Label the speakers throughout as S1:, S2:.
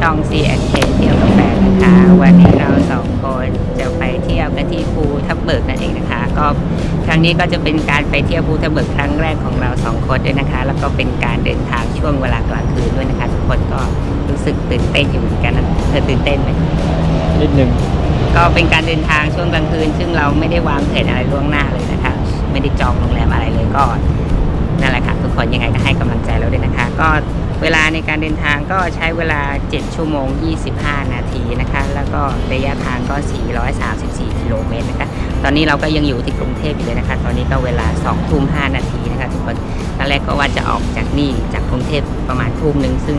S1: ช่อง C N K เที่ยวกับแฟนนะคะ วันนี้เราสองคนจะไปเที่ยวกันที่ภูทับเบิกนั่นเองนะคะ ก็ครั้งนี้ก็จะเป็นการไปเที่ยวภูทับเบิกครั้งแรกของเราสองคนด้วยนะคะ แล้วก็เป็นการเดินทางช่วงเวลากลางคืนด้วยนะคะ ทุกคนก็รู้สึกตื่นเต้นอยู่เหมือนกันนะเธอตื่นเต้นไหม
S2: นิดนึง
S1: ก็เป็นการเดินทางช่วงกลางคืน ซึ่งเราไม่ได้วางแผนอะไรล่วงหน้าเลยนะคะ ไม่ได้จองโรงแรมอะไรเลยก็นั่นแหละค่ะทุกคนยังไงก็ให้กำลังใจเราด้วยนะคะ ก็ เวลาในการเดินทางก็ใช้เวลา 7 ชั่วโมง 25 นาทีนะคะ แล้วก็ระยะทางก็ 434 กิโลเมตรนะคะ ตอนนี้เราก็ยังอยู่ที่กรุงเทพอยู่เลยนะคะ ตอนนี้ก็เวลา 2 ทุ่ม 5 นาทีนะคะทุกคนตอนแรกก็ว่าจะออกจากนี่จากกรุงเทพประมาณทุ่มหนึ่ง ซึ่ง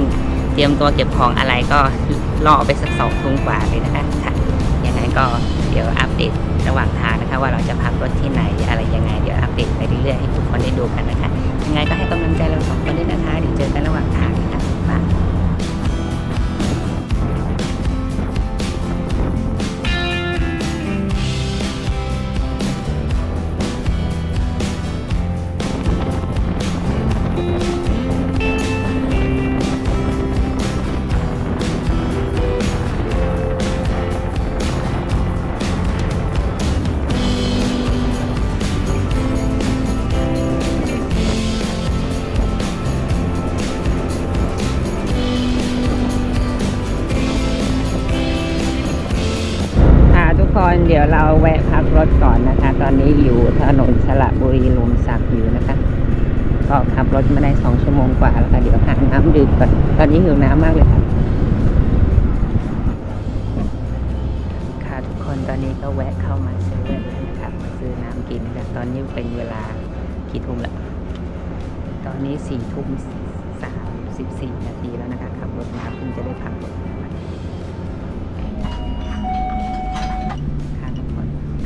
S1: เตรียมตัวเก็บของอะไรก็ล่อไปสักสองทุ่มกว่าเลยนะคะค่ะยังไงก็เดี๋ยวอัปเดตระหว่างทางนะคะ ว่าเราจะพักรถที่ไหนอะไรยังไง เดี๋ยวอัปเดตไปเรื่อยๆให้ทุกคนได้ดูกันนะคะ ยังไงก็ให้กำลังใจเราสองคนด้วยนะคะ นะคะ ตอนนี้อยู่ถนนสระบุรีลมสักอยู่นะคะ ก็ขับรถมาได้สองชั่วโมงกว่าแล้วค่ะ เดี๋ยวหาน้ำดื่มก่อนตอนนี้หิวน้ำมากเลยค่ะ ค่ะทุกคนตอนนี้ก็แวะเข้ามาเซเว่นแล้วนะครับมาซื้อน้ำกินนะคะตอนนี้เป็นเวลากี่ทุ่มละตอนนี้สี่ทุ่มสามสิบสี่นาทีแล้วนะคะขับรถมาเพิ่งจะได้พักรถ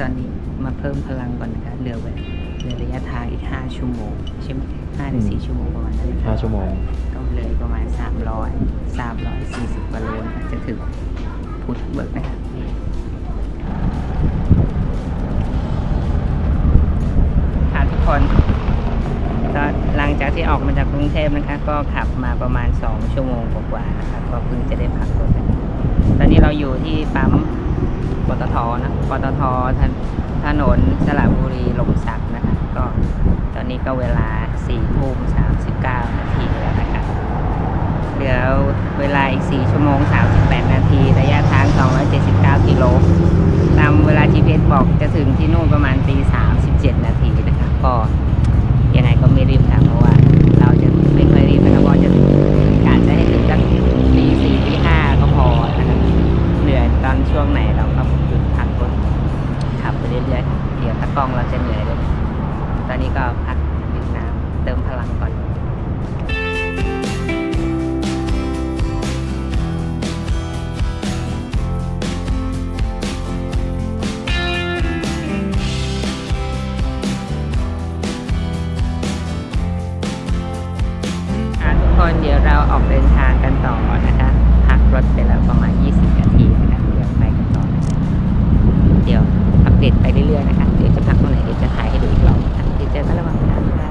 S1: ตอนนี้ มาเพิ่มพลังก่อนนะคะเหลือแวะเหลือระยะทางอีกห้าชั่วโมง ใช่ไหมห้าหรือสี่ชั่วโมงประมาณนั้นนะคะ
S2: 5ชั่วโมง
S1: ก็เลยประมาณ 300 340กว่าโลนะคะจะถึงพุทธเบิกนะครับนี่ค่ะทุกคนก็หลังจากที่ออกมาจากกรุงเทพนะคะ ก็ขับมาประมาณ 2 ชั่วโมงกว่าๆนะคะก็เพิ่งจะได้พักรถนะคะตอนนี้เราอยู่ที่ปั๊มปตทนะ ปตท ถนนสระบุรีลมสักนะคะก็ตอนนี้ก็เวลา4ทุ่ม39 นาทีแล้วนะคะเหลือเวลาอีก 4 ชั่วโมง 38 นาที ระยะทาง 279 กิโล ตามเวลา GPS บอกจะถึงที่นู่นประมาณตี37 นาทีนะคะก็ยังไงก็ไม่รีบค่ะเพราะว่าเราจะไม่ค่อยรีบนะบเพราะจะกะจะให้ถึงสักตีสี่ตีห้าก็พอนะครับเหนื่อยตอนช่วงไหนเราก็หยุดพักรถ เรื่อยๆเดี๋ยวถ้ากล้องเราจะเหนื่อยเลย ตอนนี้ก็พักดื่มน้ำเติมพลังก่อนทุกคนเดี๋ยวเราออกเดินทางกันต่อนะคะ พักรถไปแล้วประมาณ 20นาทีนะคะเดี๋ยวไปกันต่อนะคะเดี๋ยว อัปเดตไปเรื่อยๆนะคะเดี๋ยวจะพักตรงไหนเดี๋ยวจะถ่ายให้ดูอีกรอบนะคะเดี๋ยวเจอกันระหว่างทางค่ะ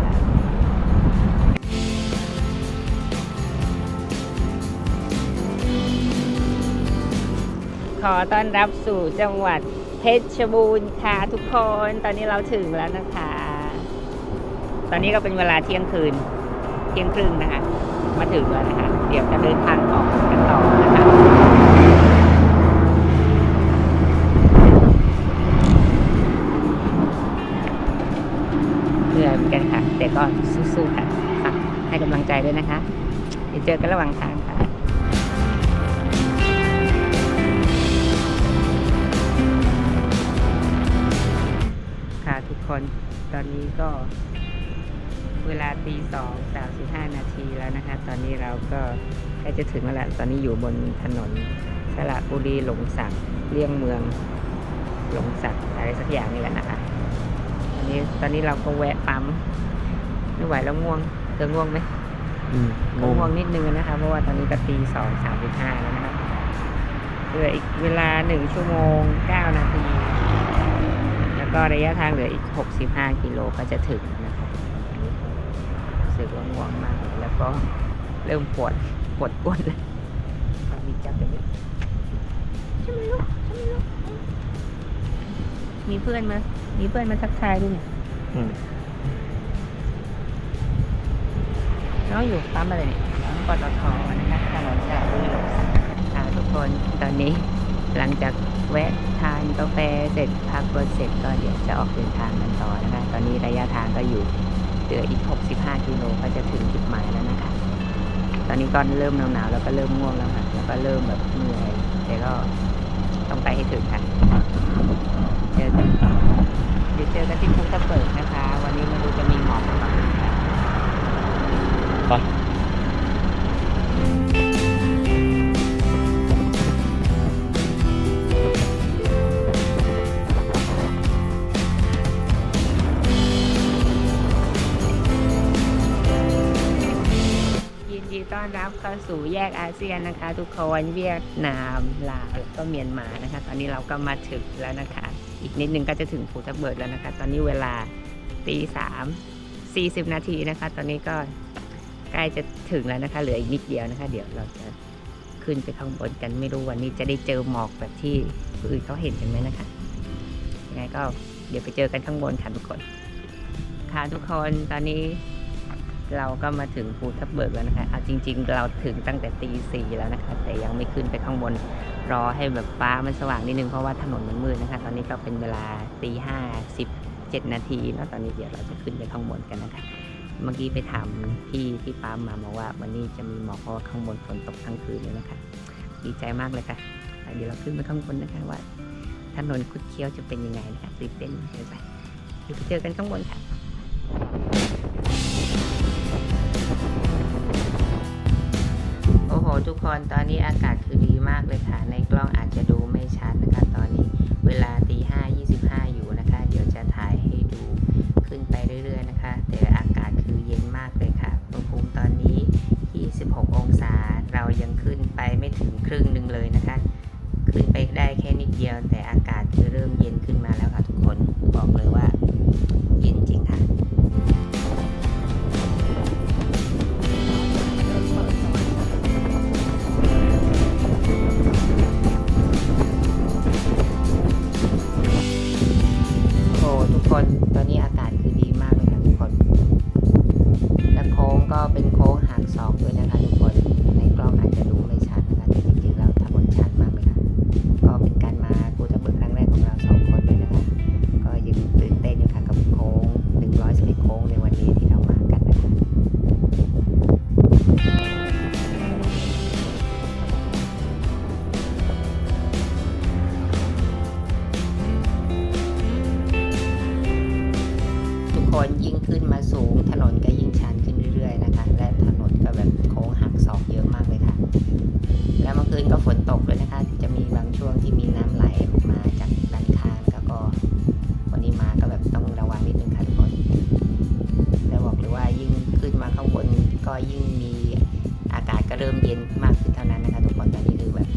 S1: ขอต้อนรับสู่จังหวัดเพชรบูรณ์ค่ะทุกคนตอนนี้เราถึงแล้วนะคะ ตอนนี้ก็เป็นเวลาเที่ยงคืนเที่ยงครึ่งนะคะ มาถึงแล้วนะคะ เดี๋ยวจะเดินทางออกกันต่อนะคะ เหนื่อยเหมือนกันค่ะ แต่ก็สู้ๆค่ะฝากให้กำลังใจด้วยนะคะเดี๋ยวเจอกันระหว่างทางค่ะค่ะทุกคนตอนนี้ก็เวลาตีสองสามสิบห้านาทีแล้วนะคะ ตอนนี้เราก็ใกล้จะถึงแล้วแหละตอนนี้อยู่บนถนนสระบุรีหลงสักเลี่ยงเมืองหลงสักอะไรสักอย่างนี่แหละนะคะ นนี้ตอนนี้เราก็แวะปั๊มไม่ไหวแล้วง่วงเธอง่วงไหม
S2: อืม
S1: ก็ง่วงนิดนึงนะคะเพราะว่าตอนนี้ก็ตีสองสามสิบห้าแล้วนะคะเหลืออีกเวลาหนึ่งชั่วโมงเก้านาที แล้วก็ระยะทางเหลืออีกหกสิบห้ากิโลก็จะถึงนะคะอันนี้ก็รู้สึกว่าง่วงมากเลยแล้วก็เริ่มปวดปวดก้นเลยมีจับตรงนี้ใช่ไหมลูกใช่ไหมลูกมีเพื่อนมา มีเพื่อนมาทักทายด้วยเนี่ย
S2: อืม
S1: น้องอยู่ปั๊มอะไรเนี่ยปั๊มปตทนะคะถนนจารุณีหลงสักค่ะทุกคนตอนนี้หลังจากแวะทานกาแฟเสร็จพักรถเสร็จก็เดี๋ยวจะออกเดินทางกันต่อนะคะ ตอนนี้ระยะทางก็อยู่เหลืออีก 65 กิโลก็จะถึงจุดหมายแล้วนะคะ ตอนนี้ก็เริ่มหนาวๆแล้วก็เริ่มง่วงแล้วค่ะแล้วก็เริ่มแบบเหนื่อยแต่ก็ต้องไปให้ถึงค่ะเจอกันเดี๋ ยวเจอกันที่ภูทับเบิกนะคะ วันนี้ไม่รู้จะมีหมอกหรือเปล่า
S2: ไป
S1: ยินดีต้อนรับเข้าสู่แยกอาเซียนนะคะ ทุกคนเวียดนามลาวแล้วก็เมียนมานะคะ ตอนนี้เราก็มาถึงแล้วนะคะ อีกนิดนึงก็จะถึงภูทับเบิกแล้วนะคะ ตอนนี้เวลาตีสามสี่สิบนาทีนะคะ ตอนนี้ก็ใกล้จะถึงแล้วนะคะ เหลืออีกนิดเดียวนะคะ เดี๋ยวเราจะขึ้นไปข้างบนกันไม่รู้วันนี้จะได้เจอหมอกแบบที่อื่นเขาเห็นกันไหมนะคะยังไงก็เดี๋ยวไปเจอกันข้างบนค่ะทุกคนค่ะทุกคนตอนนี้เราก็มาถึงภูทับเบิกแล้วนะคะเอาจริง ๆ เราถึงตั้งแต่ตีสี่แล้วนะคะ แต่ยังไม่ขึ้นไปข้างบน รอให้แบบฟ้ามันสว่างนิดนึงเพราะว่าถนนมันมืดนะคะ ตอนนี้ก็เป็นเวลาตีห้าสิบเจ็ดนาทีแล้วตอนนี้เดี๋ยวเราจะขึ้นไปข้างบนกันนะคะ เมื่อกี้ไปถามพี่ที่ปั๊มมาบอกว่า วันนี้จะมีหมอกเพราะว่าข้างบนฝนตกทั้งคืนเลยนะคะ ดีใจมากเลยค่ะ เดี๋ยวเราขึ้นไปข้างบนนะคะว่า ถนนคุดเคี้ยวจะเป็นยังไงนะคะตื่นเต้นเดี๋ยวไปเดี๋ยวไปเจอกันข้างบนค่ะโอ้โหทุกคนตอนนี้อากาศคือ มากเลยค่ะ ในกล้องอาจจะดูไม่ชัดนะคะ ตอนนี้เวลาตีห้ายี่สิบห้าอยู่นะคะ เดี๋ยวจะถ่ายให้ดูขึ้นไปเรื่อยๆนะคะ แต่อากาศคือเย็นมากเลยค่ะอุณหภูมิตอนนี้ 26 องศา เรายังขึ้นไปไม่ถึงครึ่งหนึ่งเลยนะคะ ขึ้นไปได้แค่นิดเดียว แต่อากาศคือเริ่มเย็นขึ้นมาแล้วค่ะทุกคน บอกเลย มากขึ้นเท่านั้นนะคะทุกคนตอนนี้คือแบบ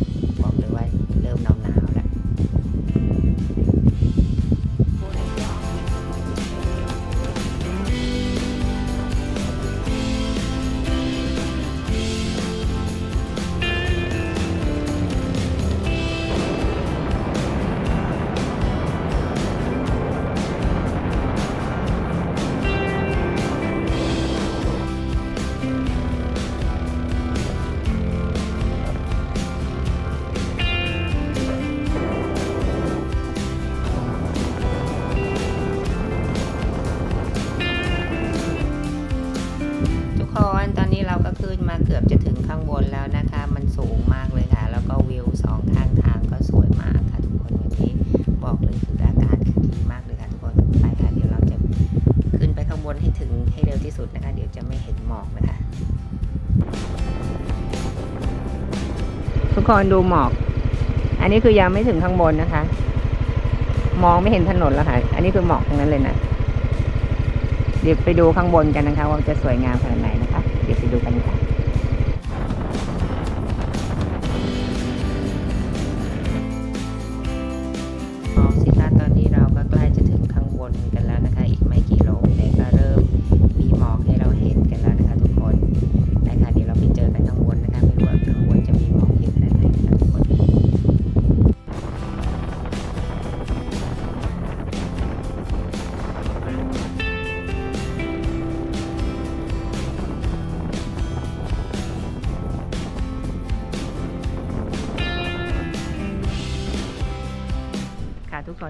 S1: คนดูหมอก อันนี้คือยังไม่ถึงข้างบนนะคะ มองไม่เห็นถนนแล้วค่ะ อันนี้คือหมอกตรงนั้นเลยนะ เดี๋ยวไปดูข้างบนกันนะคะ ว่าจะสวยงามขนาดไหนนะคะ เดี๋ยวไปดูกันค่ะ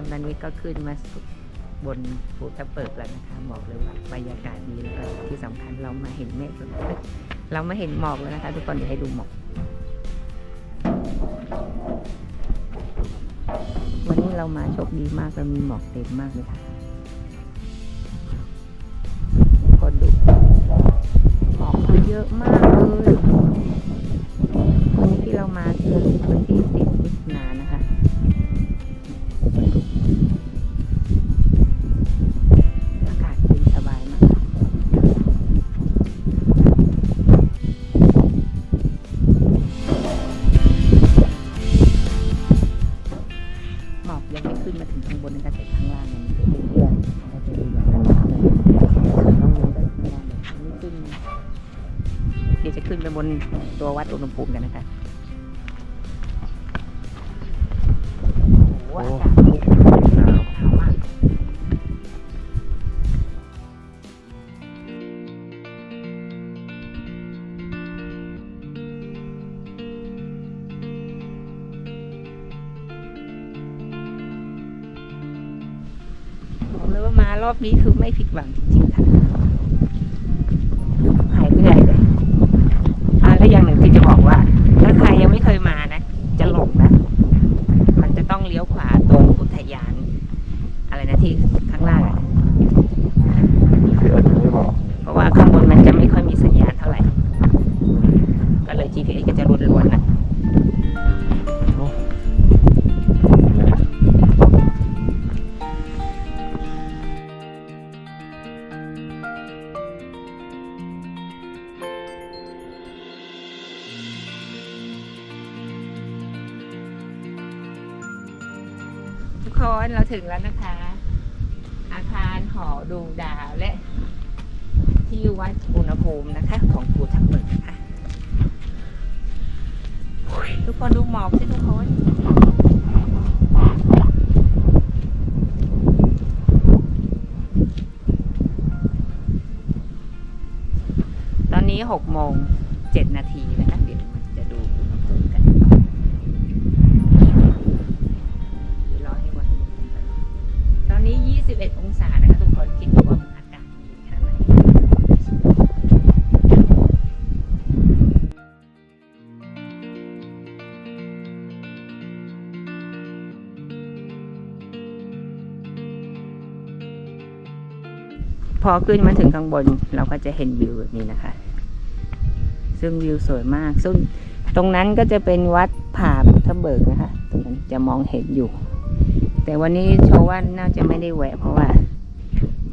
S1: คนตอนนี้ก็ขึ้นมาบนภูทับเบิกแล้วนะคะบอกเลยว่าบรรยากาศดีแล้วก็ที่สำคัญเรามาเห็นเมฆแล้วเรามาเห็นหมอกแล้วนะคะ ทุกคนเดี๋ยวให้ดูหมอกวันนี้เรามาโชคดีมากเรามีหมอกเต็มมากเลยค่ะทุกคนดูหมอกคือเยอะมากเลยวันนี้ที่เรามาคือวันที่ ดี๋ยวจะขึ้นไปบนตัววัดอุณหภูมิกันนะคะโอ้โหอากาศดีหนาวมากบอกเลยว่ามารอบนี้คือไม่ผิดหวังจริงๆค่ะ คนเราถึงแล้วนะคะ อาคารหอดูดาวและ ที่วัดอุณหภูมินะคะ ของภูทับเบิกนะคะทุกคนดูหมอกสิทุกคนตอนนี้หกโมงเจ็ดนาทีนะคะ 11 องศานะคะทุกคนคิดดูว่าอากาศดีขนาดไหนพอขึ้นมาถึงข้างบนเราก็จะเห็นวิวแบบนี้นะคะ ซึ่งวิวสวยมากซึ่งตรงนั้นก็จะเป็นวัดผาทะเบิกนะคะ ตรงนั้นจะมองเห็นอยู่ แต่วันนี้โชว์ว่าน่าจะไม่ได้แหวะเพราะว่า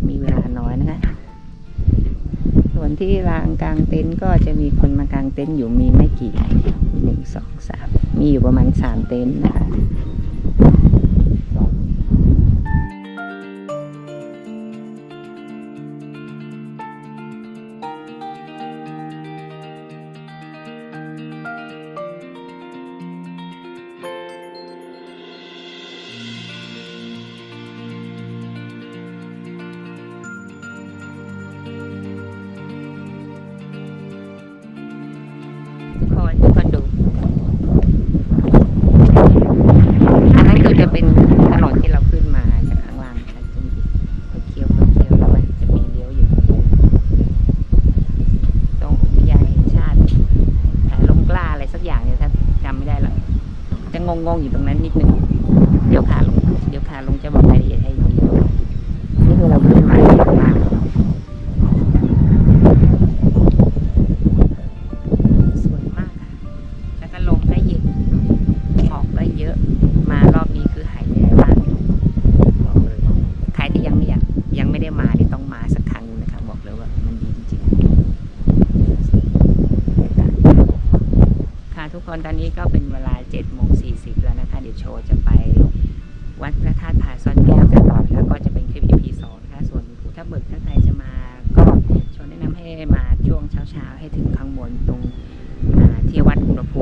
S1: มีเวลาน้อยนะคะส่วนที่ลานกลางเต็นท์ก็จะมีคนมากางเต็นท์อยู่มีไม่กี่หนึ่งสองสามมีอยู่ประมาณสามเต็นท์นะคะ ทุกค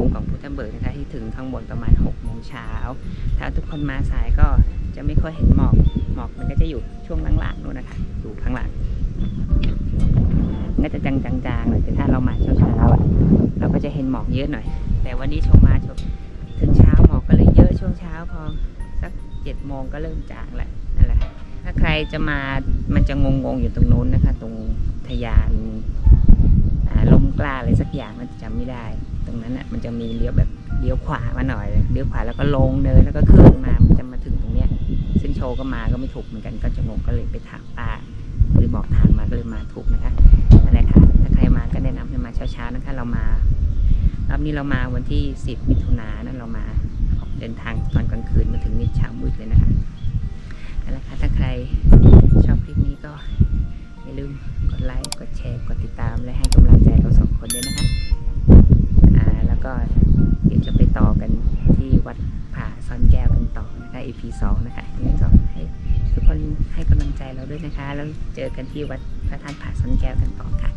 S1: ดอุณหภูมิของพุทธเบิกนะคะที่ถึงข้างบนประมาณ6โมงเช้า ถ้าทุกคนมาสายก็จะไม่ค่อยเห็นหมอก หมอกมันก็จะอยู่ช่วงล่างๆนู่นนะคะอยู่ข้างหลังก็จะจางๆหน่อยแต่ถ้าเรามาเช้าๆอะเราก็จะเห็นหมอกเยอะหน่อย แต่วันนี้ชมมาชมถึงเช้าหมอกก็เลยเยอะช่วงเช้าพอสักเจ็ดโมงก็เริ่มจางแล้วนั่นแหละถ้าใครจะมามันจะงงๆอยู่ตรงนู้นนะคะ ตรงทะยานลมกล้าอะไรสักอย่างมันจำไม่ได้ รงนั้นอะมันจะมีเลี้ยวแบบเลี้ยวขวามาหน่อยเลี้ยวขวาแล้วก็ลงเนินแล้วก็ขึ้นมามันจะมาถึงตรงเนี้ยซึ่งโชว์ก็มาก็ไม่ถูกเหมือนกันก็จะงงก็เลยไปถามป้าหรือบอกทางมาก็เลยมาถูกนะคะนั่นแหละค่ะถ้าใครมาก็แนะนำให้มาเช้าๆนะคะ เรามารอบนี้เรามาวันที่ 10 มิถุนายนนั้นเรามาออกเดินทางตอนกลางคืนมาถึงนี่เช้ามืดเลยนะคะนั่นแหละค่ะถ้าใคร ต่สองนะคะยังไงก็ให้ทุกคนให้กำลังใจเราด้วยนะคะ แล้วเจอกันที่วัดพระธาตุผาซนแก้วกันต่อค่ะ